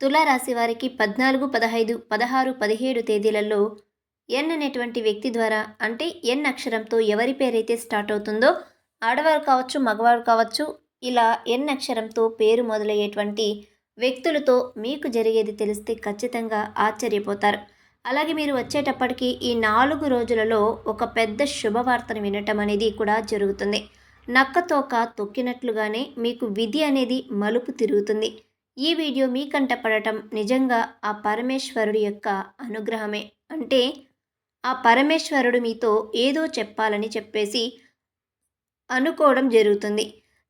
తులారాశి వారికి పద్నాలుగు పదహైదు పదహారు పదిహేడు తేదీలలో ఎన్ అనేటువంటి వ్యక్తి ద్వారా అంటే ఎన్ అక్షరంతో ఎవరి పేరైతే స్టార్ట్ అవుతుందో ఆడవారు కావచ్చు మగవారు కావచ్చు ఇలా ఎన్ అక్షరంతో పేరు మొదలయ్యేటువంటి వ్యక్తులతో మీకు జరిగేది తెలిస్తే ఖచ్చితంగా ఆశ్చర్యపోతారు. అలాగే మీరు వచ్చేటప్పటికి ఈ నాలుగు రోజులలో ఒక పెద్ద శుభవార్తను వినటం అనేది కూడా జరుగుతుంది. నక్కతోక తొక్కినట్లుగానే మీకు విధి అనేది మలుపు తిరుగుతుంది. ఈ వీడియో మీ కంటపడటం నిజంగా ఆ పరమేశ్వరుడి యొక్క అనుగ్రహమే. అంటే ఆ పరమేశ్వరుడు మీతో ఏదో చెప్పాలని చెప్పేసి అనుకోవడం జరుగుతుంది.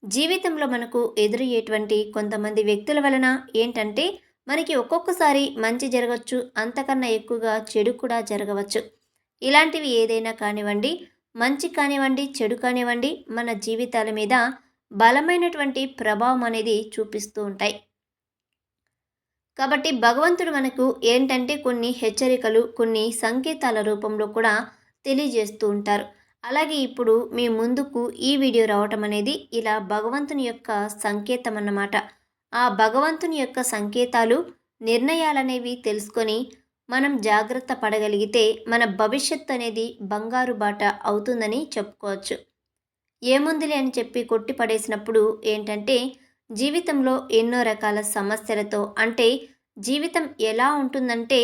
జీవితంలో మనకు ఎదురయ్యేటువంటి కొంతమంది వ్యక్తుల వలన ఏంటంటే మనకి ఒక్కొక్కసారి మంచి జరగవచ్చు అంతకన్నా ఎక్కువగా చెడు కూడా జరగవచ్చు. ఇలాంటివి ఏదైనా కానివ్వండి మంచి కానివ్వండి చెడు కానివ్వండి మన జీవితాల మీద బలమైనటువంటి ప్రభావం అనేది చూపిస్తూ ఉంటాయి. కాబట్టి భగవంతుడు మనకు ఏంటంటే కొన్ని హెచ్చరికలు కొన్ని సంకేతాల రూపంలో కూడా తెలియజేస్తూ ఉంటారు. అలాగే ఇప్పుడు మీ ముందుకు ఈ వీడియో రావటం అనేది ఇలా భగవంతుని యొక్క సంకేతం అన్నమాట. ఆ భగవంతుని యొక్క సంకేతాలు నిర్ణయాలనేవి తెలుసుకొని మనం జాగ్రత్త పడగలిగితే మన భవిష్యత్తు అనేది బంగారు బాట అవుతుందని చెప్పుకోవచ్చు. ఏముందిలే అని చెప్పి కొట్టి పడేసినప్పుడు ఏంటంటే జీవితంలో ఎన్నో రకాల సమస్యలతో అంటే జీవితం ఎలా ఉంటుందంటే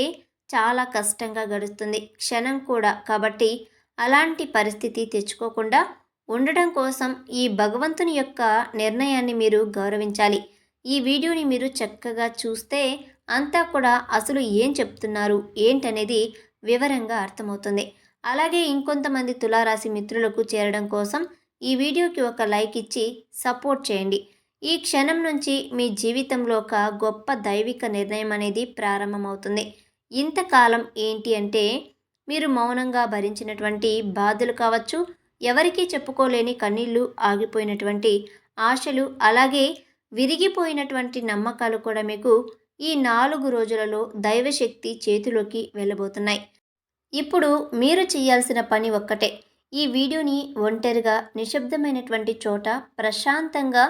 చాలా కష్టంగా గడుస్తుంది. క్షణం కూడా. కాబట్టి అలాంటి పరిస్థితి తెచ్చుకోకుండా ఉండడం కోసం ఈ భగవంతుని యొక్క నిర్ణయాన్ని మీరు గౌరవించాలి. ఈ వీడియోని మీరు చక్కగా చూస్తే అంతా కూడా అసలు ఏం చెప్తున్నారు ఏంటనేది వివరంగా అర్థమవుతుంది. అలాగే ఇంకొంతమంది తులారాశి మిత్రులకు చేరడం కోసం ఈ వీడియోకి ఒక లైక్ ఇచ్చి సపోర్ట్ చేయండి. ఈ క్షణం నుంచి మీ జీవితంలో ఒక గొప్ప దైవిక నిర్ణయం అనేది ప్రారంభమవుతుంది. ఇంతకాలం ఏంటి అంటే మీరు మౌనంగా భరించినటువంటి బాధలు కావచ్చు ఎవరికీ చెప్పుకోలేని కన్నీళ్ళు ఆగిపోయినటువంటి ఆశలు అలాగే విరిగిపోయినటువంటి నమ్మకాలు కూడా మీకు ఈ నాలుగు రోజులలో దైవశక్తి చేతిలోకి వెళ్ళబోతున్నాయి. ఇప్పుడు మీరు చేయాల్సిన పని ఒక్కటే. ఈ వీడియోని ఒంటరిగా నిశ్శబ్దమైనటువంటి చోట ప్రశాంతంగా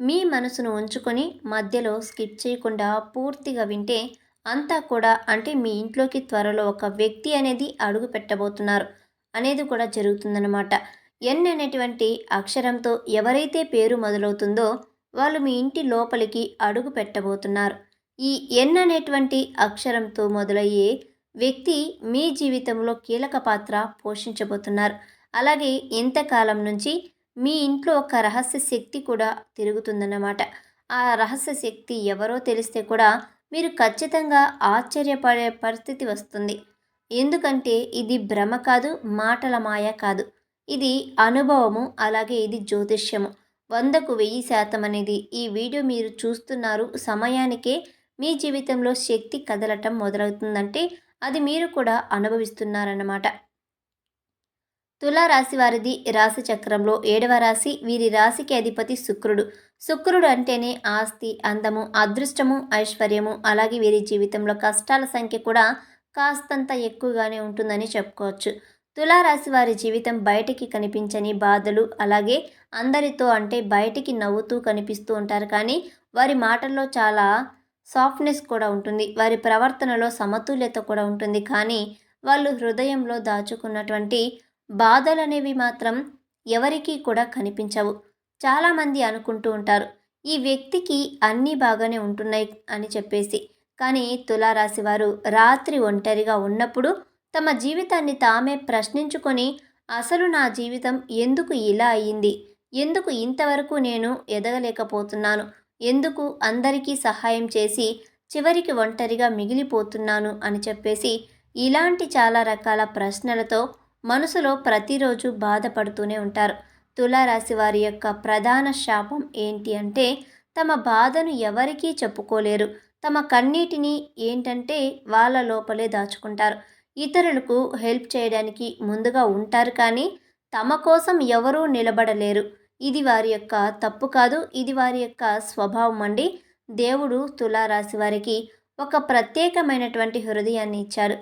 మీ మనసును ఉంచుకొని మధ్యలో స్కిప్ చేయకుండా పూర్తిగా వింటే అంతా కూడా అంటే మీ ఇంట్లోకి త్వరలో ఒక వ్యక్తి అనేది అడుగు పెట్టబోతున్నారు అనేది కూడా జరుగుతుందన్నమాట. ఎన్ అనేటువంటి అక్షరంతో ఎవరైతే పేరు మొదలవుతుందో వాళ్ళు మీ ఇంటి లోపలికి అడుగు పెట్టబోతున్నారు. ఈ ఎన్ అనేటువంటి అక్షరంతో మొదలయ్యే వ్యక్తి మీ జీవితంలో కీలక పాత్ర పోషించబోతున్నారు. అలాగే ఇంతకాలం నుంచి మీ ఇంట్లో ఒక రహస్య శక్తి కూడా తిరుగుతుందన్నమాట. ఆ రహస్య శక్తి ఎవరో తెలిస్తే కూడా మీరు ఖచ్చితంగా ఆశ్చర్యపడే పరిస్థితి వస్తుంది. ఎందుకంటే ఇది భ్రమ కాదు మాటల మాయ కాదు. ఇది అనుభవము అలాగే ఇది జ్యోతిష్యము. వందకు వెయ్యి శాతం అనేది ఈ వీడియో మీరు చూస్తున్నారు సమయానికే మీ జీవితంలో శక్తి కదలటం మొదలవుతుందంటే అది మీరు కూడా అనుభవిస్తున్నారన్నమాట. తులారాశి వారిది రాశి చక్రంలో ఏడవ రాశి. వీరి రాశికి అధిపతి శుక్రుడు. శుక్రుడు అంటేనే ఆస్తి అందము అదృష్టము ఐశ్వర్యము. అలాగే వీరి జీవితంలో కష్టాల సంఖ్య కూడా కాస్తంత ఎక్కువగానే ఉంటుందని చెప్పుకోవచ్చు. తులారాశి వారి జీవితం బయటికి కనిపించని బాధలు అలాగే అందరితో అంటే బయటికి నవ్వుతూ కనిపిస్తూ ఉంటారు. కానీ వారి మాటల్లో చాలా సాఫ్ట్నెస్ కూడా ఉంటుంది. వారి ప్రవర్తనలో సమతుల్యత కూడా ఉంటుంది. కానీ వాళ్ళు హృదయంలో దాచుకున్నటువంటి బాధలనేవి మాత్రం ఎవరికీ కూడా కనిపించవు. చాలామంది అనుకుంటూ ఉంటారు ఈ వ్యక్తికి అన్నీ బాగానే ఉంటున్నాయి అని చెప్పేసి. కానీ తులారాశి వారు రాత్రి ఒంటరిగా ఉన్నప్పుడు తమ జీవితాన్ని తామే ప్రశ్నించుకొని అసలు నా జీవితం ఎందుకు ఇలా అయ్యింది ఎందుకు ఇంతవరకు నేను ఎదగలేకపోతున్నాను? ఎందుకు అందరికీ సహాయం చేసి చివరికి ఒంటరిగా మిగిలిపోతున్నాను? అని చెప్పేసి ఇలాంటి చాలా రకాల ప్రశ్నలతో మనసులో ప్రతిరోజు బాధపడుతూనే ఉంటారు. తులారాశి వారి యొక్క ప్రధాన శాపం ఏంటి అంటే తమ బాధను ఎవరికీ చెప్పుకోలేరు. తమ కన్నీటిని ఏంటంటే వాళ్ళ లోపలే దాచుకుంటారు. ఇతరులకు హెల్ప్ చేయడానికి ముందుగా ఉంటారు కానీ తమ కోసం ఎవరూ నిలబడలేరు. ఇది వారి యొక్క తప్పు కాదు ఇది వారి యొక్క స్వభావం అండి. దేవుడు తులారాశి వారికి ఒక ప్రత్యేకమైనటువంటి హృదయాన్ని ఇచ్చాడు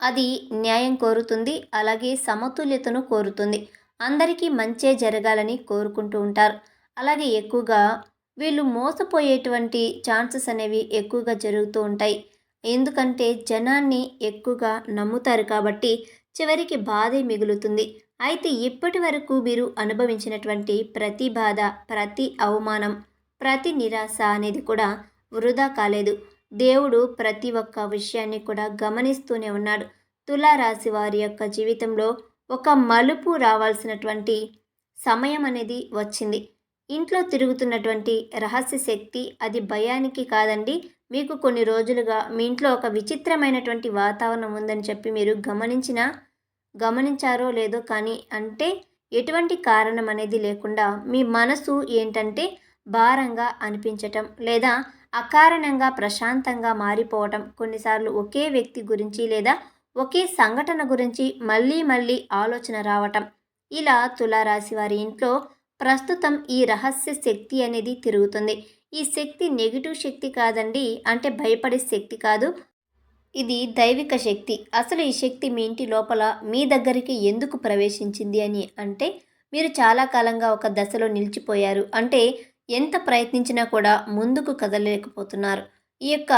అది న్యాయం కోరుతుంది అలాగే సమతుల్యతను కోరుతుంది. అందరికీ మంచే జరగాలని కోరుకుంటూ ఉంటారు. అలాగే ఎక్కువగా వీళ్ళు మోసపోయేటువంటి ఛాన్సెస్ అనేవి ఎక్కువగా జరుగుతూ ఉంటాయి. ఎందుకంటే జనాన్ని ఎక్కువగా నమ్ముతారు కాబట్టి చివరికి బాధే మిగులుతుంది. అయితే ఇప్పటి వరకు వీరు అనుభవించినటువంటి ప్రతి బాధ ప్రతి అవమానం ప్రతి నిరాశ అనేది కూడా వృధా కాలేదు. దేవుడు ప్రతి ఒక్క విషయాన్ని కూడా గమనిస్తూనే ఉన్నాడు. తులారాశి వారి యొక్క జీవితంలో ఒక మలుపు రావాల్సినటువంటి సమయం అనేది వచ్చింది. ఇంట్లో తిరుగుతున్నటువంటి రహస్య శక్తి అది భయానికి కాదండి. మీకు కొన్ని రోజులుగా మీ ఇంట్లో ఒక విచిత్రమైనటువంటి వాతావరణం ఉందని చెప్పి మీరు గమనించిన గమనించారో లేదో కానీ అంటే ఎటువంటి కారణం అనేది లేకుండా మీ మనసు ఏంటంటే భారంగా అనిపించటం లేదా అకారణంగా ప్రశాంతంగా మారిపోవటం కొన్నిసార్లు ఒకే వ్యక్తి గురించి లేదా ఒకే సంఘటన గురించి మళ్ళీ మళ్ళీ ఆలోచన రావటం. ఇలా తులారాశి వారి ఇంట్లో ప్రస్తుతం ఈ రహస్య శక్తి అనేది తిరుగుతుంది. ఈ శక్తి నెగిటివ్ శక్తి కాదండి అంటే భయపడే శక్తి కాదు. ఇది దైవిక శక్తి. అసలు ఈ శక్తి మీ ఇంటి లోపల మీ దగ్గరికి ఎందుకు ప్రవేశించింది అని అంటే మీరు చాలా కాలంగా ఒక దశలో నిలిచిపోయారు. అంటే ఎంత ప్రయత్నించినా కూడా ముందుకు కదలలేకపోతున్నారు. ఈ యొక్క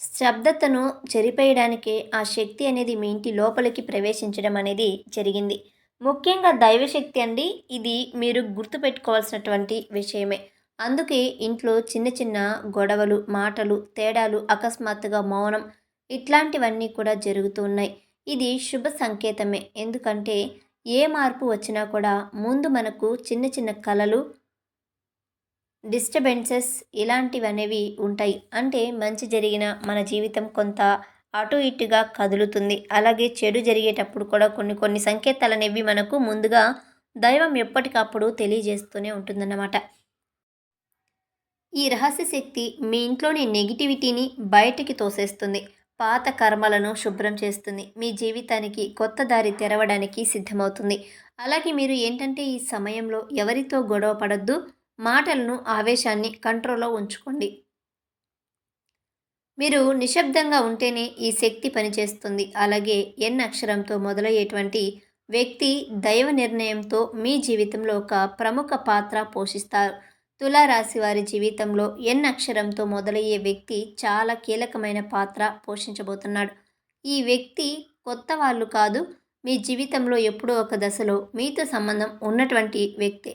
శబ్దతను చెరిపేయడానికి ఆ శక్తి అనేది మీ ఇంటి లోపలికి ప్రవేశించడం అనేది జరిగింది. ముఖ్యంగా దైవశక్తి అండి ఇది మీరు గుర్తుపెట్టుకోవాల్సినటువంటి విషయమే. అందుకే ఇంట్లో చిన్న చిన్న గొడవలు మాటలు తేడాలు అకస్మాత్తుగా మౌనం ఇట్లాంటివన్నీ కూడా జరుగుతూ ఉన్నాయి. ఇది శుభ సంకేతమే. ఎందుకంటే ఏ మార్పు వచ్చినా కూడా ముందు మనకు చిన్న చిన్న కళలు డిస్టర్బెన్సెస్ ఇలాంటివి అనేవి ఉంటాయి. అంటే మంచి జరిగిన మన జీవితం కొంత అటు ఇటుగా కదులుతుంది. అలాగే చెడు జరిగేటప్పుడు కూడా కొన్ని కొన్ని సంకేతాలు అనేవి మనకు ముందుగా దైవం ఎప్పటికప్పుడు తెలియజేస్తూనే ఉంటుందన్నమాట. ఈ రహస్య శక్తి మీ ఇంట్లోని నెగిటివిటీని బయటికి తోసేస్తుంది. పాత కర్మలను శుభ్రం చేస్తుంది. మీ జీవితానికి కొత్త దారి తెరవడానికి సిద్ధమవుతుంది. అలాగే మీరు ఏంటంటే ఈ సమయంలో ఎవరితో గొడవ పడద్దు. మాటలను ఆవేశాన్ని కంట్రోల్లో ఉంచుకోండి. మీరు నిశ్శబ్దంగా ఉంటేనే ఈ శక్తి పనిచేస్తుంది. అలాగే ఎన్ అక్షరంతో మొదలయ్యేటువంటి వ్యక్తి దైవ నిర్ణయంతో మీ జీవితంలో ఒక ప్రముఖ పాత్ర పోషిస్తారు. తులారాశి వారి జీవితంలో ఎన్ అక్షరంతో మొదలయ్యే వ్యక్తి చాలా కీలకమైన పాత్ర పోషించబోతున్నాడు. ఈ వ్యక్తి కొత్త వాళ్ళు కాదు మీ జీవితంలో ఎప్పుడో ఒక దశలో మీతో సంబంధం ఉన్నటువంటి వ్యక్తే.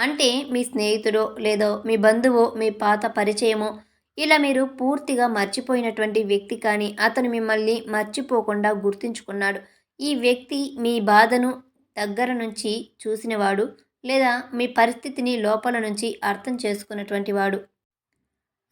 అంటే మీ స్నేహితుడో లేదో మీ బంధువో మీ పాత పరిచయమో ఇలా మీరు పూర్తిగా మర్చిపోయినటువంటి వ్యక్తి కానీ అతను మిమ్మల్ని మర్చిపోకుండా గుర్తుంచుకున్నాడు. ఈ వ్యక్తి మీ బాధను దగ్గర నుంచి చూసినవాడు లేదా మీ పరిస్థితిని లోపల నుంచి అర్థం చేసుకున్నటువంటి వాడు.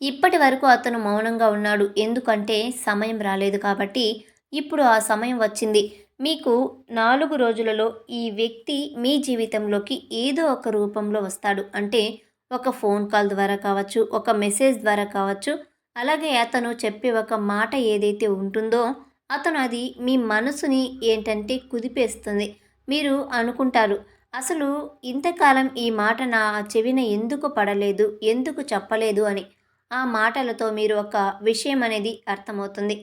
ఇప్పటి వరకు అతను మౌనంగా ఉన్నాడు. ఎందుకంటే సమయం రాలేదు కాబట్టి ఇప్పుడు ఆ సమయం వచ్చింది. మీకు నాలుగు రోజులలో ఈ వ్యక్తి మీ జీవితంలోకి ఏదో ఒక రూపంలో వస్తాడు. అంటే ఒక ఫోన్ కాల్ ద్వారా కావచ్చు ఒక మెసేజ్ ద్వారా కావచ్చు అలాగే అతను చెప్పే ఒక మాట ఏదైతే ఉంటుందో అతను అది మీ మనసుని ఏంటంటే కుదిపేస్తుంది. మీరు అనుకుంటారు అసలు ఇంతకాలం ఈ మాట నా చెవిన ఎందుకు పడలేదు ఎందుకు చెప్పలేదు అని. ఆ మాటలతో మీరు ఒక విషయం అనేది అర్థమవుతుంది.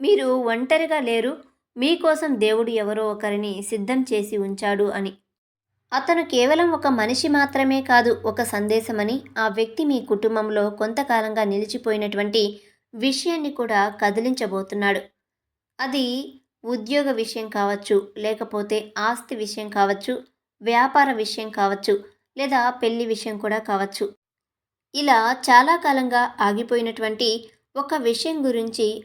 మీరు ఒంటరిగా లేరు మీకోసం దేవుడు ఎవరో ఒకరిని సిద్ధం చేసి ఉంచాడు అని. అతను కేవలం ఒక మనిషి మాత్రమే కాదు ఒక సందేశమని ఆ వ్యక్తి మీ కుటుంబంలో కొంతకాలంగా నిలిచిపోయినటువంటి విషయాన్ని కూడా కదిలించబోతున్నాడు. అది ఉద్యోగ విషయం కావచ్చు లేకపోతే ఆస్తి విషయం కావచ్చు వ్యాపార విషయం కావచ్చు లేదా పెళ్ళి విషయం కూడా కావచ్చు. ఇలా చాలా కాలంగా ఆగిపోయినటువంటి ఒక విషయం గురించి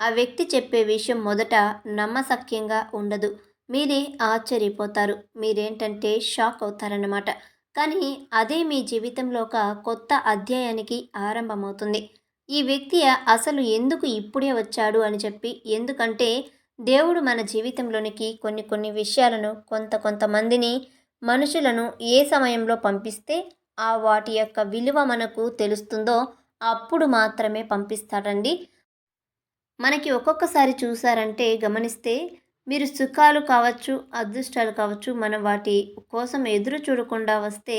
ఆ వ్యక్తి చెప్పే విషయం మొదట నమ్మసక్యంగా ఉండదు. మీరే ఆశ్చర్యపోతారు. మీరేంటంటే షాక్ అవుతారన్నమాట. కానీ అదే మీ జీవితంలో ఒక కొత్త అధ్యాయానికి ఆరంభమవుతుంది. ఈ వ్యక్తి అసలు ఎందుకు ఇప్పుడే వచ్చాడు అని చెప్పి ఎందుకంటే దేవుడు మన జీవితంలోనికి కొన్ని కొన్ని విషయాలను కొంత కొంతమందిని మనుషులను ఏ సమయంలో పంపిస్తే ఆ వాటి యొక్క విలువ మనకు తెలుస్తుందో అప్పుడు మాత్రమే పంపిస్తాడండి. మనకి ఒక్కొక్కసారి చూసారంటే గమనిస్తే మీరు సుఖాలు కావచ్చు అదృష్టాలు కావచ్చు మనం వాటి కోసం ఎదురు చూడకుండా వస్తే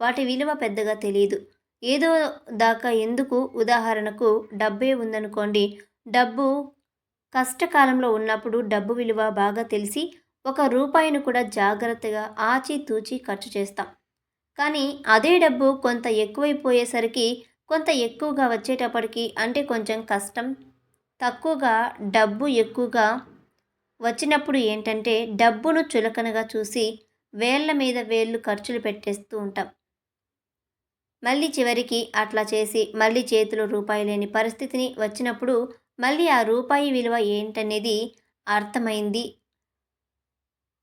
వాటి విలువ పెద్దగా తెలియదు ఏదో దాకా ఎందుకు ఉదాహరణకు డబ్బే ఉందనుకోండి. డబ్బు కష్టకాలంలో ఉన్నప్పుడు డబ్బు విలువ బాగా తెలిసి ఒక రూపాయిని కూడా జాగ్రత్తగా ఆచితూచి ఖర్చు చేస్తాం. కానీ అదే డబ్బు కొంత ఎక్కువైపోయేసరికి కొంత ఎక్కువగా వచ్చేటప్పటికి అంటే కొంచెం కష్టం తక్కువగా డబ్బు ఎక్కువగా వచ్చినప్పుడు ఏంటంటే డబ్బును చులకనగా చూసి వేళ్ళ మీద వేళ్ళు ఖర్చులు పెట్టేస్తూ ఉంటాం. మళ్ళీ చివరికి అట్లా చేసి మళ్ళీ చేతిలో రూపాయి లేని పరిస్థితిని వచ్చినప్పుడు మళ్ళీ ఆ రూపాయి విలువ ఏంటనేది అర్థమైంది.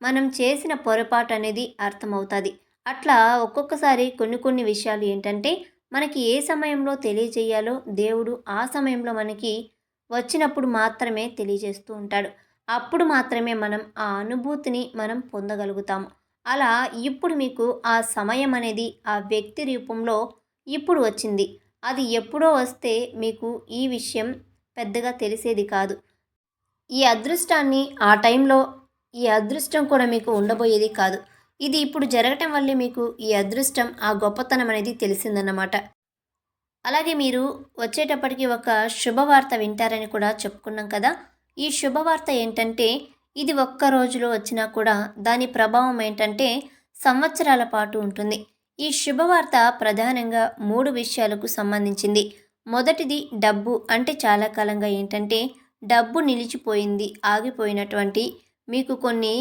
మనం చేసిన పొరపాటు అనేది అర్థమవుతుంది. అట్లా ఒక్కొక్కసారి కొన్ని కొన్ని విషయాలు ఏంటంటే మనకి ఏ సమయంలో తెలియజేయాలో దేవుడు ఆ సమయంలో మనకి వచ్చినప్పుడు మాత్రమే తెలియజేస్తూ ఉంటాడు. అప్పుడు మాత్రమే మనం ఆ అనుభూతిని మనం పొందగలుగుతాము అలా ఇప్పుడు మీకు ఆ సమయం అనేది ఆ వ్యక్తి రూపంలో ఇప్పుడు వచ్చింది. అది ఎప్పుడో వస్తే మీకు ఈ విషయం పెద్దగా తెలిసేది కాదు. ఈ అదృష్టాన్ని ఆ టైంలో ఈ అదృష్టం కూడా మీకు ఉండబోయేది కాదు. ఇది ఇప్పుడు జరగటం వల్లే మీకు ఈ అదృష్టం ఆ గొప్పతనం అనేది తెలిసిందన్నమాట. అలాగే మీరు వచ్చేటప్పటికి ఒక శుభవార్త వింటారని కూడా చెప్పుకున్నాం కదా. ఈ శుభవార్త ఏంటంటే ఇది ఒక్క రోజులో వచ్చినా కూడా దాని ప్రభావం ఏంటంటే సంవత్సరాల పాటు ఉంటుంది. ఈ శుభవార్త ప్రధానంగా మూడు విషయాలకు సంబంధించింది. మొదటిది డబ్బు. అంటే చాలా కాలంగా ఏంటంటే డబ్బు నిలిచిపోయింది ఆగిపోయినటువంటి మీకు కొన్ని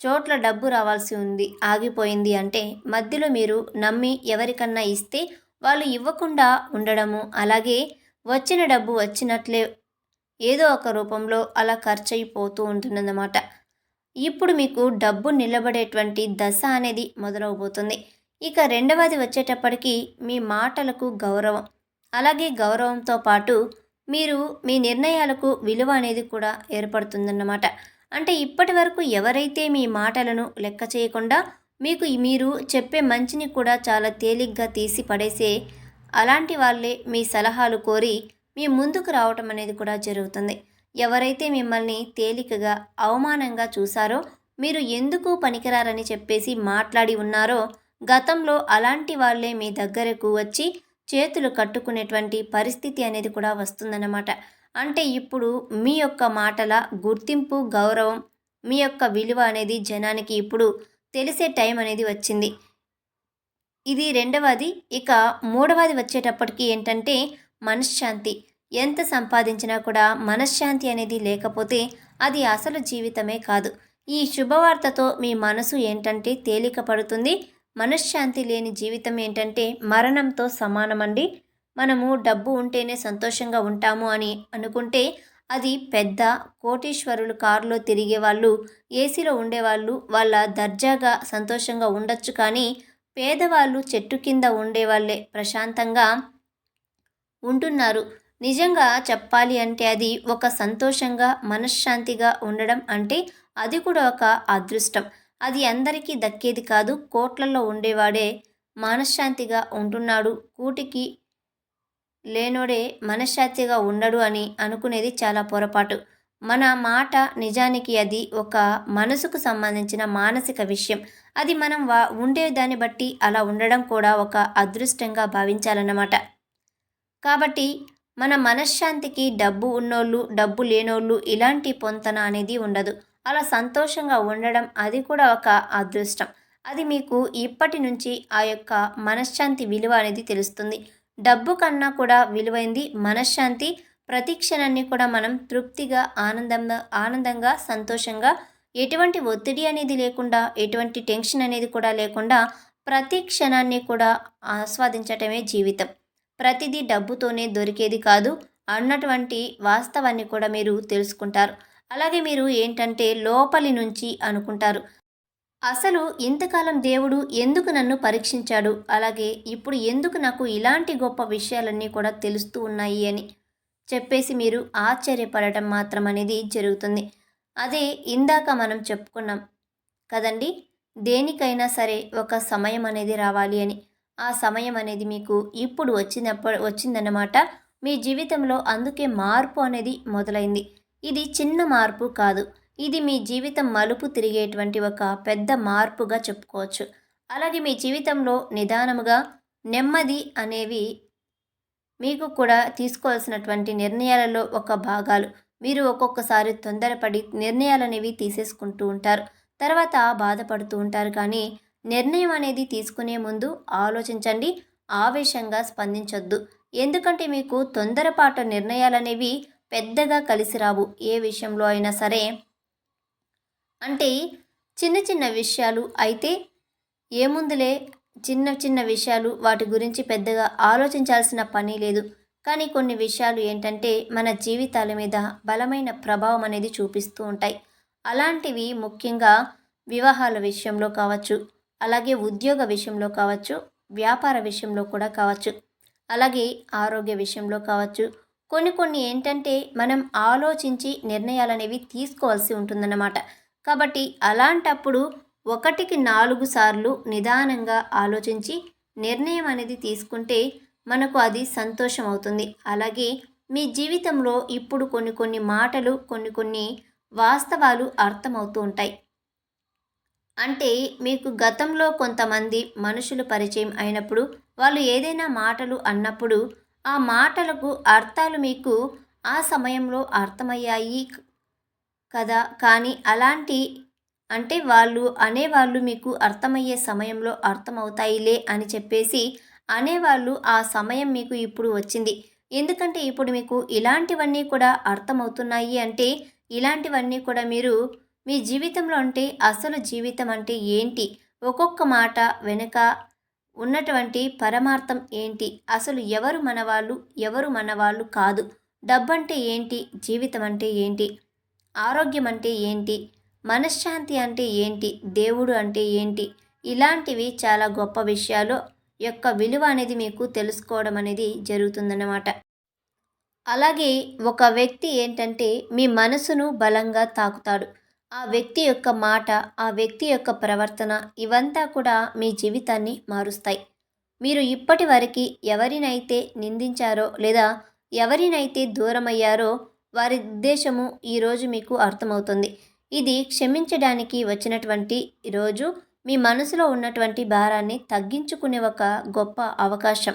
చోట్ల డబ్బు రావాల్సి ఉంది ఆగిపోయింది అంటే మధ్యలో మీరు నమ్మి ఎవరికన్నా ఇస్తే వాళ్ళు ఇవ్వకుండా ఉండడము అలాగే వచ్చిన డబ్బు వచ్చినట్లే ఏదో ఒక రూపంలో అలా ఖర్చు అయిపోతూ ఉంటుందన్నమాట. ఇప్పుడు మీకు డబ్బు నిలబడేటువంటి దశ అనేది మొదలవబోతుంది. ఇక రెండవది వచ్చేటప్పటికి మీ మాటలకు గౌరవం. అలాగే గౌరవంతో పాటు మీరు మీ నిర్ణయాలకు విలువ అనేది కూడా ఏర్పడుతుందన్నమాట. అంటే ఇప్పటి వరకు ఎవరైతే మీ మాటలను లెక్క చేయకుండా మీకు మీరు చెప్పే మంచిని కూడా చాలా తేలిగ్గా తీసి పడేసే అలాంటి వాళ్ళే మీ సలహాలు కోరి మీ ముందుకు రావటం అనేది కూడా జరుగుతుంది. ఎవరైతే మిమ్మల్ని తేలికగా అవమానంగా చూసారో మీరు ఎందుకు పనికిరారని చెప్పేసి మాట్లాడి ఉన్నారో గతంలో అలాంటి వాళ్ళే మీ దగ్గరకు వచ్చి చేతులు కట్టుకునేటువంటి పరిస్థితి అనేది కూడా వస్తుందన్నమాట. అంటే ఇప్పుడు మీ యొక్క మాటల గుర్తింపు గౌరవం మీ యొక్క విలువ అనేది జనానికి ఇప్పుడు తెలిసే టైం అనేది వచ్చింది. ఇది రెండవది. ఇక మూడవది వచ్చేటప్పటికి ఏంటంటే మనశ్శాంతి. ఎంత సంపాదించినా కూడా మనశ్శాంతి అనేది లేకపోతే అది అసలు జీవితమే కాదు. ఈ శుభవార్తతో మీ మనసు ఏంటంటే తేలిక పడుతుంది. మనశ్శాంతి లేని జీవితం ఏంటంటే మరణంతో సమానమండి. మనము డబ్బు ఉంటేనే సంతోషంగా ఉంటాము అని అనుకుంటే అది పెద్ద కోటీశ్వరులు కారులో తిరిగే వాళ్ళు ఏసీలో ఉండేవాళ్ళు వాళ్ళ దర్జాగా సంతోషంగా ఉండొచ్చు కానీ పేదవాళ్ళు చెట్టు కింద ఉండేవాళ్ళే ప్రశాంతంగా ఉంటున్నారు. నిజంగా చెప్పాలి అంటే అది ఒక సంతోషంగా మనశ్శాంతిగా ఉండడం అంటే అది కూడా ఒక అదృష్టం. అది అందరికీ దక్కేది కాదు. కోట్లలో ఉండేవాడే మనశ్శాంతిగా ఉంటున్నాడు. కూటికి లేనోడే మనశ్శాంతిగా ఉండడు అని అనుకునేది చాలా పొరపాటు. మన మాట నిజానికి అది ఒక మనసుకు సంబంధించిన మానసిక విషయం. అది మనం వా ఉండే దాన్ని బట్టి అలా ఉండడం కూడా ఒక అదృష్టంగా భావించాలన్నమాట. కాబట్టి మన మనశ్శాంతికి డబ్బు ఉన్నోళ్ళు డబ్బు లేనోళ్ళు ఇలాంటి పొంతన అనేది ఉండదు. అలా సంతోషంగా ఉండడం అది కూడా ఒక అదృష్టం. అది మీకు ఇప్పటి నుంచి ఆ యొక్క మనశ్శాంతి విలువ అనేది తెలుస్తుంది. డబ్బు కన్నా కూడా విలువైంది మనశ్శాంతి. ప్రతి క్షణాన్ని కూడా మనం తృప్తిగా ఆనందంగా ఆనందంగా సంతోషంగా ఎటువంటి ఒత్తిడి అనేది లేకుండా ఎటువంటి టెన్షన్ అనేది కూడా లేకుండా ప్రతి క్షణాన్ని కూడా ఆస్వాదించటమే జీవితం. ప్రతిదీ డబ్బుతోనే దొరికేది కాదు. అన్నటువంటి వాస్తవాన్ని కూడా మీరు తెలుసుకుంటారు. అలాగే మీరు ఏంటంటే లోపలి నుంచి అనుకుంటారు. అసలు ఇంతకాలం దేవుడు ఎందుకు నన్ను పరీక్షించాడు? అలాగే ఇప్పుడు ఎందుకు నాకు ఇలాంటి గొప్ప విషయాలన్నీ కూడా తెలుస్తూ ఉన్నాయి అని చెప్పేసి మీరు ఆశ్చర్యపడటం మాత్రం అనేది జరుగుతుంది. అదే ఇందాక మనం చెప్పుకున్నాం కదండి దేనికైనా సరే ఒక సమయం అనేది రావాలి అని. ఆ సమయం అనేది మీకు ఇప్పుడు వచ్చినప్పుడు వచ్చిందన్నమాట. మీ జీవితంలో అందుకే మార్పు అనేది మొదలైంది. ఇది చిన్న మార్పు కాదు. ఇది మీ జీవితం మలుపు తిరిగేటువంటి ఒక పెద్ద మార్పుగా చెప్పుకోవచ్చు. అలాగే మీ జీవితంలో నిదానముగా నెమ్మది అనేవి మీకు కూడా తీసుకోవాల్సినటువంటి నిర్ణయాలలో ఒక భాగాలు. మీరు ఒక్కొక్కసారి తొందరపడి నిర్ణయాలు అనేవి తీసేసుకుంటూ ఉంటారు. తర్వాత బాధపడుతూ ఉంటారు కానీ నిర్ణయం అనేది తీసుకునే ముందు ఆలోచించండి ఆవేశంగా స్పందించొద్దు. ఎందుకంటే మీకు తొందరపాటు నిర్ణయాలనేవి పెద్దగా కలిసి రావు. ఏ విషయంలో అయినా సరే అంటే చిన్న చిన్న విషయాలు అయితే ఏముందులే? చిన్న చిన్న విషయాలు వాటి గురించి పెద్దగా ఆలోచించాల్సిన పని లేదు. కానీ కొన్ని విషయాలు ఏంటంటే మన జీవితాల మీద బలమైన ప్రభావం అనేది చూపిస్తూ ఉంటాయి. అలాంటివి ముఖ్యంగా వివాహాల విషయంలో కావచ్చు అలాగే ఉద్యోగ విషయంలో కావచ్చు వ్యాపార విషయంలో కూడా కావచ్చు అలాగే ఆరోగ్య విషయంలో కావచ్చు. కొన్ని కొన్ని ఏంటంటే మనం ఆలోచించి నిర్ణయాలు అనేవి తీసుకోవాల్సి ఉంటుందన్నమాట. కాబట్టి అలాంటప్పుడు ఒకటికి నాలుగు సార్లు నిదానంగా ఆలోచించి నిర్ణయం అనేది తీసుకుంటే మనకు అది సంతోషం అవుతుంది. అలాగే మీ జీవితంలో ఇప్పుడు కొన్ని కొన్ని మాటలు కొన్ని కొన్ని వాస్తవాలు అర్థమవుతూ ఉంటాయి. అంటే మీకు గతంలో కొంతమంది మనుషులు పరిచయం అయినప్పుడు వాళ్ళు ఏదైనా మాటలు అన్నప్పుడు ఆ మాటలకు అర్థాలు మీకు ఆ సమయంలో అర్థమయ్యాయి కదా? కానీ అలాంటి అంటే వాళ్ళు అనేవాళ్ళు మీకు అర్థమయ్యే సమయంలో అర్థమవుతాయిలే అని చెప్పేసి అనేవాళ్ళు ఆ సమయం మీకు ఇప్పుడు వచ్చింది. ఎందుకంటే ఇప్పుడు మీకు ఇలాంటివన్నీ కూడా అర్థమవుతున్నాయి అంటే ఇలాంటివన్నీ కూడా మీరు మీ జీవితంలో అంటే అసలు జీవితం అంటే ఏంటి? ఒక్కొక్క మాట వెనుక ఉన్నటువంటి పరమార్థం ఏంటి? అసలు ఎవరు మనవాళ్ళు? ఎవరు మనవాళ్ళు కాదు. డబ్బంటే ఏంటి? జీవితం అంటే ఏంటి? ఆరోగ్యం అంటే ఏంటి? మనశ్శాంతి అంటే ఏంటి? దేవుడు అంటే ఏంటి? ఇలాంటివి చాలా గొప్ప విషయాలు యొక్క విలువ అనేది మీకు తెలుసుకోవడం అనేది జరుగుతుందన్నమాట. అలాగే ఒక వ్యక్తి ఏంటంటే మీ మనసును బలంగా తాకుతాడు. ఆ వ్యక్తి యొక్క మాట ఆ వ్యక్తి యొక్క ప్రవర్తన ఇవంతా కూడా మీ జీవితాన్ని మారుస్తాయి. మీరు ఇప్పటి వరకు ఎవరినైతే నిందించారో లేదా ఎవరినైతే దూరమయ్యారో వారి ఉద్దేశము ఈరోజు మీకు అర్థమవుతుంది. ఇది క్షమించడానికి వచ్చినటువంటి రోజు మీ మనసులో ఉన్నటువంటి భారాన్ని తగ్గించుకునే ఒక గొప్ప అవకాశం.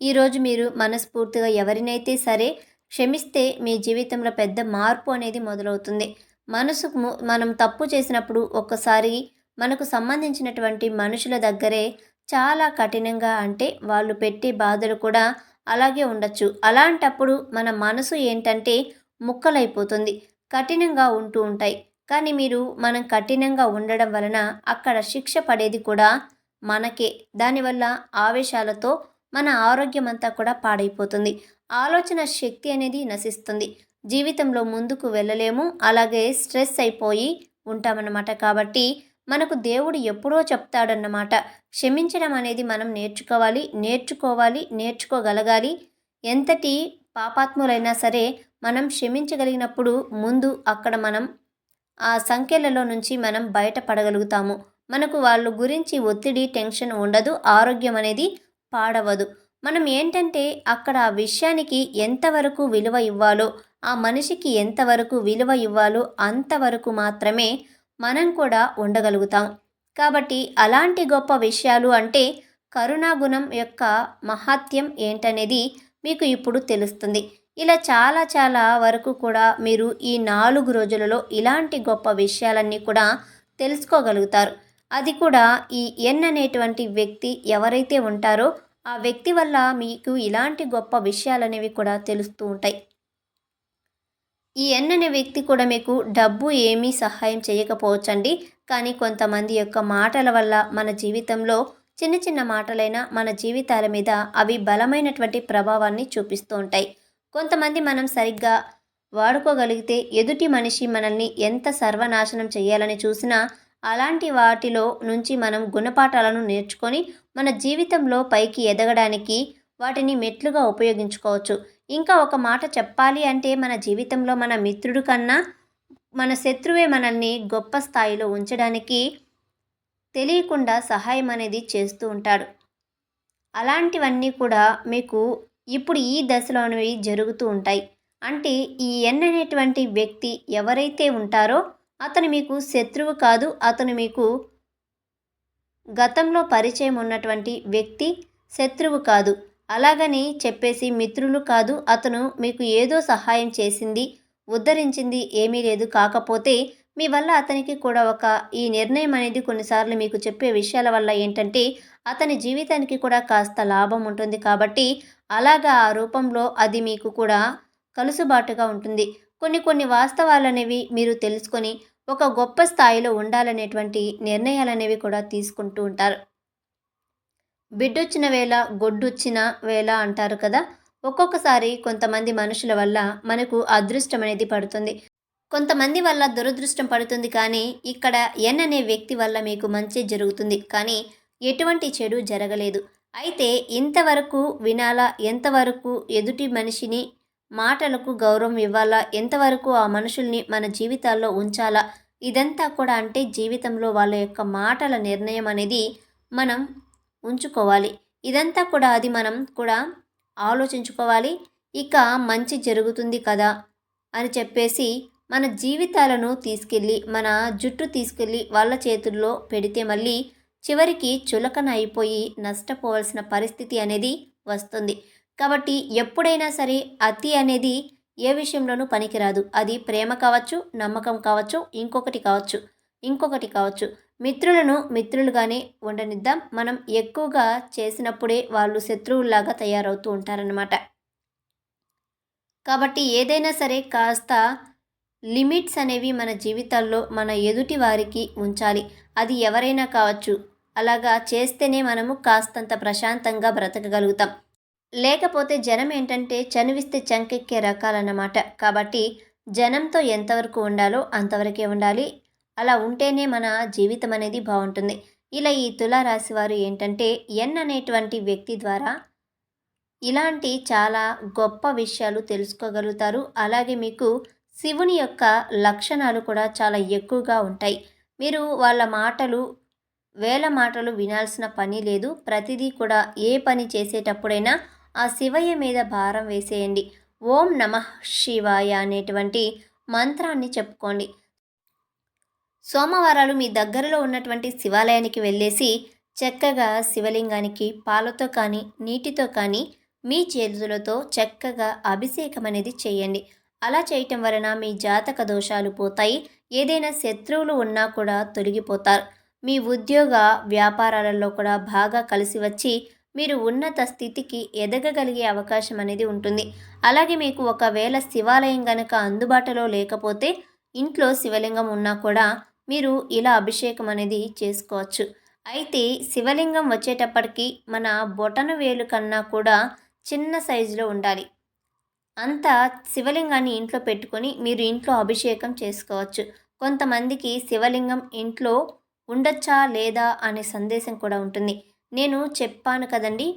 ఈరోజు మీరు మనస్ఫూర్తిగా ఎవరినైతే సరే క్షమిస్తే మీ జీవితంలో పెద్ద మార్పు అనేది మొదలవుతుంది. మనసుకు మనం తప్పు చేసినప్పుడు ఒక్కసారి మనకు సంబంధించినటువంటి మనుషుల దగ్గరే చాలా కఠినంగా అంటే వాళ్ళు పెట్టే బాధలు కూడా అలాగే ఉండొచ్చు. అలాంటప్పుడు మన మనసు ఏంటంటే ముక్కలైపోతుంది. కఠినంగా ఉంటూ ఉంటాయి. కానీ మీరు మనం కఠినంగా ఉండడం వలన అక్కడ శిక్ష పడేది కూడా మనకే. దానివల్ల ఆవేశాలతో మన ఆరోగ్యం అంతా కూడా పాడైపోతుంది. ఆలోచన శక్తి అనేది నశిస్తుంది. జీవితంలో ముందుకు వెళ్ళలేము. అలాగే స్ట్రెస్ అయిపోయి ఉంటామన్నమాట. కాబట్టి మనకు దేవుడు ఎప్పుడో చెప్తాడన్నమాట. క్షమించడం అనేది మనం నేర్చుకోవాలి. నేర్చుకోవాలి. నేర్చుకోగలగాలి. ఎంతటి పాపాత్ములైనా సరే మనం క్షమించగలిగినప్పుడు ముందు అక్కడ మనం ఆ సంఖ్యలలో నుంచి మనం బయటపడగలుగుతాము. మనకు వాళ్ళ గురించి ఒత్తిడి టెన్షన్ ఉండదు ఆరోగ్యం అనేది పాడవదు. మనం ఏంటంటే అక్కడ ఆ విషయానికి ఎంతవరకు విలువ ఇవ్వాలో ఆ మనిషికి ఎంతవరకు విలువ ఇవ్వాలో అంతవరకు మాత్రమే మనం కూడా ఉండగలుగుతాం. కాబట్టి అలాంటి గొప్ప విషయాలు అంటే కరుణాగుణం యొక్క మహాత్యం ఏంటనేది మీకు ఇప్పుడు తెలుస్తుంది. ఇలా చాలా చాలా వరకు కూడా మీరు ఈ నాలుగు రోజులలో ఇలాంటి గొప్ప విషయాలన్నీ కూడా తెలుసుకోగలుగుతారు. అది కూడా ఈ ఎన్ అనేటువంటి వ్యక్తి ఎవరైతే ఉంటారో ఆ వ్యక్తి వల్ల మీకు ఇలాంటి గొప్ప విషయాలనేవి కూడా తెలుస్తూ ఉంటాయి. ఈ ఎన్ అనే వ్యక్తి కూడా మీకు డబ్బు ఏమీ సహాయం చేయకపోవచ్చండి. కానీ కొంతమంది యొక్క మాటల వల్ల మన జీవితంలో చిన్న చిన్న మాటలైనా మన జీవితాల మీద అవి బలమైనటువంటి ప్రభావాన్ని చూపిస్తూ ఉంటాయి. కొంతమంది మనం సరిగ్గా వాడుకోగలిగితే ఎదుటి మనిషి మనల్ని ఎంత సర్వనాశనం చేయాలని చూసినా అలాంటి వాటిలో నుంచి మనం గుణపాఠాలను నేర్చుకొని మన జీవితంలో పైకి ఎదగడానికి వాటిని మెట్లుగా ఉపయోగించుకోవచ్చు. ఇంకా ఒక మాట చెప్పాలి అంటే మన జీవితంలో మన మిత్రుడు కన్నా మన శత్రువే మనల్ని గొప్ప స్థాయిలో ఉంచడానికి తెలియకుండా సహాయం అనేది చేస్తూ ఉంటాడు. అలాంటివన్నీ కూడా మీకు ఇప్పుడు ఈ దశలోనివి జరుగుతూ ఉంటాయి. అంటే ఈ ఎన్ అనేటువంటి వ్యక్తి ఎవరైతే ఉంటారో అతను మీకు శత్రువు కాదు అతను మీకు గతంలో పరిచయం ఉన్నటువంటి వ్యక్తి శత్రువు కాదు. అలాగని చెప్పేసి మిత్రులు కాదు అతను మీకు ఏదో సహాయం చేసింది ఉద్ధరించింది ఏమీ లేదు. కాకపోతే మీ వల్ల అతనికి కూడా ఒక ఈ నిర్ణయం అనేది కొన్నిసార్లు మీకు చెప్పే విషయాల వల్ల ఏంటంటే అతని జీవితానికి కూడా కాస్త లాభం ఉంటుంది. కాబట్టి అలాగా ఆ రూపంలో అది మీకు కూడా కలుసుబాటుగా ఉంటుంది. కొన్ని కొన్ని వాస్తవాలు అనేవి మీరు తెలుసుకొని ఒక గొప్ప స్థాయిలో ఉండాలనేటువంటి నిర్ణయాలు అనేవి కూడా తీసుకుంటూ ఉంటారు. బిడ్డొచ్చిన వేళ గొడ్డొచ్చిన వేళ అంటారు కదా! ఒక్కొక్కసారి కొంతమంది మనుషుల వల్ల మనకు అదృష్టం అనేది పడుతుంది. కొంతమంది వల్ల దురదృష్టం పడుతుంది కానీ ఇక్కడ ఎన్ అనే వ్యక్తి వల్ల మీకు మంచి జరుగుతుంది. కానీ ఎటువంటి చెడు జరగలేదు. అయితే ఇంతవరకు వినాలా? ఎంతవరకు ఎదుటి మనిషిని మాటలకు గౌరవం ఇవ్వాలా? ఎంతవరకు ఆ మనుషుల్ని మన జీవితాల్లో ఉంచాలా? ఇదంతా కూడా అంటే జీవితంలో వాళ్ళ యొక్క మాటల నిర్ణయం అనేది మనం ఉంచుకోవాలి. ఇదంతా కూడా అది మనం కూడా ఆలోచించుకోవాలి. ఇక మంచి జరుగుతుంది కదా అని చెప్పేసి మన జీవితాలను తీసుకెళ్ళి మన జుట్టు తీసుకెళ్ళి వాళ్ళ చేతుల్లో పెడితే మళ్ళీ చివరికి చులకన అయిపోయి నష్టపోవాల్సిన పరిస్థితి అనేది వస్తుంది. కాబట్టి ఎప్పుడైనా సరే అతి అనేది ఏ విషయంలోనూ పనికిరాదు. అది ప్రేమ కావచ్చు నమ్మకం కావచ్చు ఇంకొకటి కావచ్చు ఇంకొకటి కావచ్చు. మిత్రులను మిత్రులుగానే ఉండనిద్దాం. మనం ఎక్కువగా చేసినప్పుడే వాళ్ళు శత్రువుల్లాగా తయారవుతూ ఉంటారనమాట కాబట్టి ఏదైనా సరే కాస్త లిమిట్స్ అనేవి మన జీవితాల్లో మన ఎదుటి వారికి ఉంచాలి. అది ఎవరైనా కావచ్చు అలాగా చేస్తేనే మనము కాస్తంత ప్రశాంతంగా బ్రతకగలుగుతాం. లేకపోతే జనం ఏంటంటే చనివిస్తే చంకెక్కే రకాలన్నమాట. కాబట్టి జనంతో ఎంతవరకు ఉండాలో అంతవరకే ఉండాలి. అలా ఉంటేనే మన జీవితం అనేది బాగుంటుంది. ఇలా ఈ తులారాశి వారు ఏంటంటే ఎన్ అనేటువంటి వ్యక్తి ద్వారా ఇలాంటి చాలా గొప్ప విషయాలు తెలుసుకోగలుగుతారు. అలాగే మీకు శివుని యొక్క లక్షణాలు కూడా చాలా ఎక్కువగా ఉంటాయి. మీరు వాళ్ళ మాటలు వేల మాటలు వినాల్సిన పని లేదు. ప్రతిదీ కూడా ఏ పని చేసేటప్పుడైనా ఆ శివయ్య మీద భారం వేసేయండి. ఓం నమ శివాయ అనేటువంటి మంత్రాన్ని చెప్పుకోండి. సోమవారాలు మీ దగ్గరలో ఉన్నటువంటి శివాలయానికి వెళ్ళేసి చక్కగా శివలింగానికి పాలతో కానీ నీటితో కానీ మీ చేతులతో చక్కగా అభిషేకం అనేది చేయండి. అలా చేయటం వలన మీ జాతక దోషాలు పోతాయి. ఏదైనా శత్రువులు ఉన్నా కూడా తొలగిపోతారు. మీ ఉద్యోగ వ్యాపారాలలో కూడా బాగా కలిసి వచ్చి మీరు ఉన్నత స్థితికి ఎదగగలిగే అవకాశం అనేది ఉంటుంది. అలాగే మీకు ఒకవేళ శివాలయం గనక అందుబాటులో లేకపోతే ఇంట్లో శివలింగం ఉన్నా కూడా మీరు ఇలా అభిషేకం అనేది చేసుకోవచ్చు. అయితే శివలింగం వచ్చేటప్పటికి మన బొటన వేలు కన్నా కూడా చిన్న సైజులో ఉండాలి. అంత శివలింగాన్ని ఇంట్లో పెట్టుకొని మీరు ఇంట్లో అభిషేకం చేసుకోవచ్చు. కొంతమందికి శివలింగం ఇంట్లో ఉండొచ్చా లేదా అనే సందేశం కూడా ఉంటుంది. నేను చెప్పాను కదండి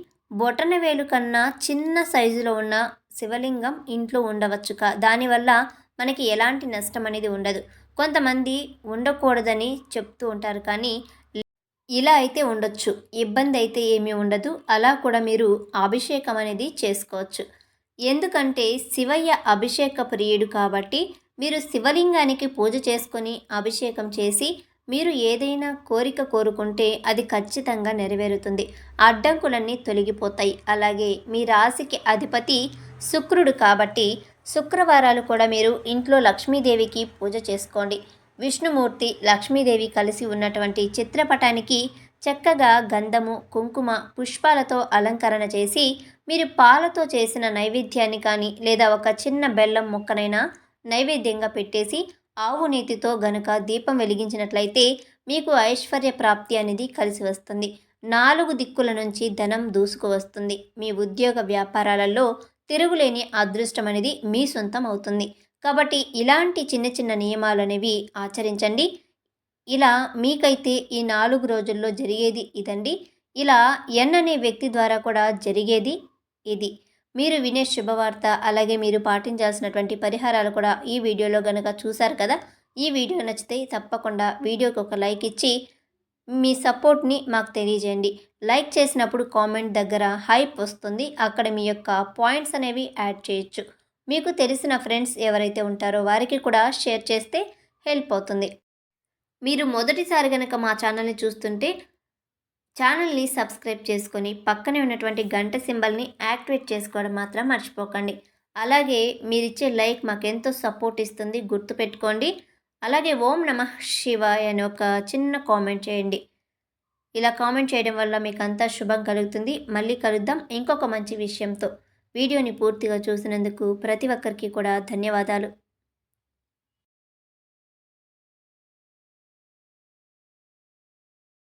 బొటన వేలు కన్నా చిన్న సైజులో ఉన్న శివలింగం ఇంట్లో ఉండవచ్చు కా దానివల్ల మనకి ఎలాంటి నష్టం అనేది ఉండదు. కొంతమంది ఉండకూడదని చెప్తూ ఉంటారు కానీ ఇలా అయితే ఉండొచ్చు. ఇబ్బంది అయితే ఏమీ ఉండదు. అలా కూడా మీరు అభిషేకం అనేది చేసుకోవచ్చు. ఎందుకంటే శివయ్య అభిషేక ప్రియుడు కాబట్టి మీరు శివలింగానికి పూజ చేసుకొని అభిషేకం చేసి మీరు ఏదైనా కోరిక కోరుకుంటే అది ఖచ్చితంగా నెరవేరుతుంది. అడ్డంకులన్నీ తొలగిపోతాయి. అలాగే మీ రాశికి అధిపతి శుక్రుడు కాబట్టి శుక్రవారాలు కూడా మీరు ఇంట్లో లక్ష్మీదేవికి పూజ చేసుకోండి. విష్ణుమూర్తి లక్ష్మీదేవి కలిసి ఉన్నటువంటి చిత్రపటానికి చక్కగా గంధము కుంకుమ పుష్పాలతో అలంకరణ చేసి మీరు పాలతో చేసిన నైవేద్యాన్ని కానీ లేదా ఒక చిన్న బెల్లం ముక్కనైనా నైవేద్యంగా పెట్టేసి ఆవు నీతితో గనుక దీపం వెలిగించినట్లయితే మీకు ఐశ్వర్య ప్రాప్తి అనేది కలిసి వస్తుంది. నాలుగు దిక్కుల నుంచి ధనం దూసుకు వస్తుంది. మీ ఉద్యోగ వ్యాపారాలలో తిరుగులేని అదృష్టం అనేది మీ సొంతం అవుతుంది. కాబట్టి ఇలాంటి చిన్న చిన్న నియమాలు అనేవి ఆచరించండి. ఇలా మీకైతే ఈ నాలుగు రోజుల్లో జరిగేది ఇదండి. ఇలా ఎన్ అనే వ్యక్తి ద్వారా కూడా జరిగేది ఇది. మీరు వినే శుభవార్త అలాగే మీరు పాటించాల్సినటువంటి పరిహారాలు కూడా ఈ వీడియోలో కనుక చూశారు కదా ఈ వీడియో నచ్చితే తప్పకుండా వీడియోకి ఒక లైక్ ఇచ్చి మీ సపోర్ట్ని మాకు తెలియజేయండి. లైక్ చేసినప్పుడు కామెంట్ దగ్గర హైప్ వస్తుంది అక్కడ మీ యొక్క పాయింట్స్ అనేవి యాడ్ చేయొచ్చు. మీకు తెలిసిన ఫ్రెండ్స్ ఎవరైతే ఉంటారో వారికి కూడా షేర్ చేస్తే హెల్ప్ అవుతుంది. మీరు మొదటిసారి కనుక మా ఛానల్ని చూస్తుంటే ఛానల్ని సబ్స్క్రైబ్ చేసుకొని పక్కనే ఉన్నటువంటి గంట సింబల్ని యాక్టివేట్ చేసుకోవడం మాత్రం మర్చిపోకండి. అలాగే మీరిచ్చే లైక్ మాకెంతో సపోర్ట్ ఇస్తుంది గుర్తుపెట్టుకోండి అలాగే ఓం నమ శివాయ అని ఒక చిన్న కామెంట్ చేయండి. ఇలా కామెంట్ చేయడం వల్ల మీకు అంతా శుభం కలుగుతుంది. మళ్ళీ కలుద్దాం ఇంకొక మంచి విషయంతో. వీడియోని పూర్తిగా చూసినందుకు ప్రతి ఒక్కరికి కూడా ధన్యవాదాలు.